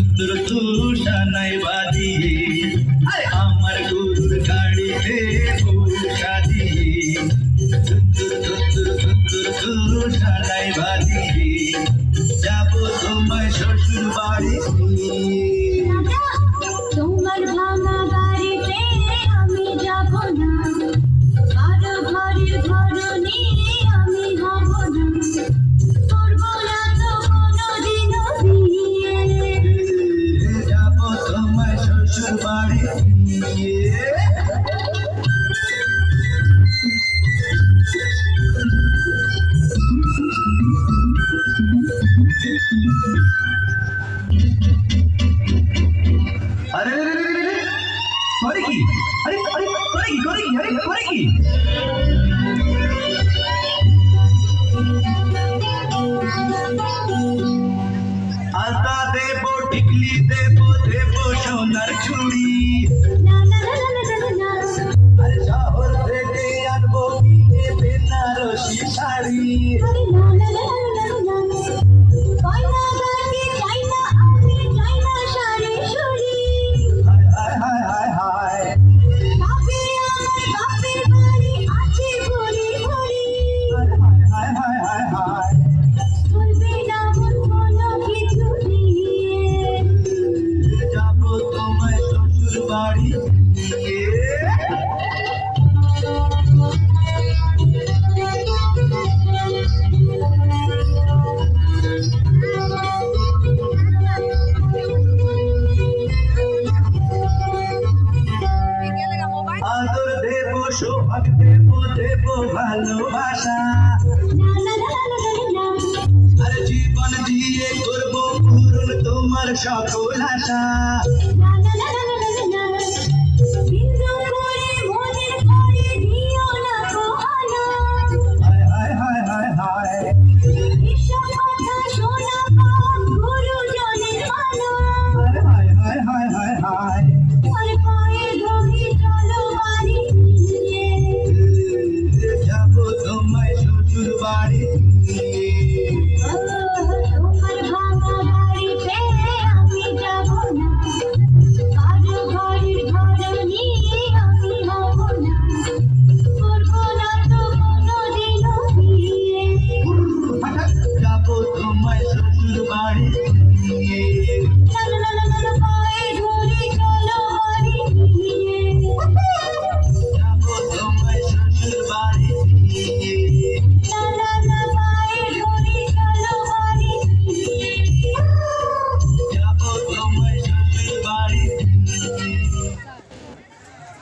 শত্রু তুষানায় বাদিয়ে আমার গুরুর গাড়িতে ভূষা দিয়ে শত্রু শত্রু শত্রু তুষানায় বাদিয়ে আরে রে রে রে রে করে কি? আরে আরে, করে কি করে কি? আরে, করে কি? আলতা দেব, টিকলি দেব দেব শাড়ি। সোহাগ দেব দেব ভালোবাসা জীবন দিয়ে করব তোমার সকল আশা।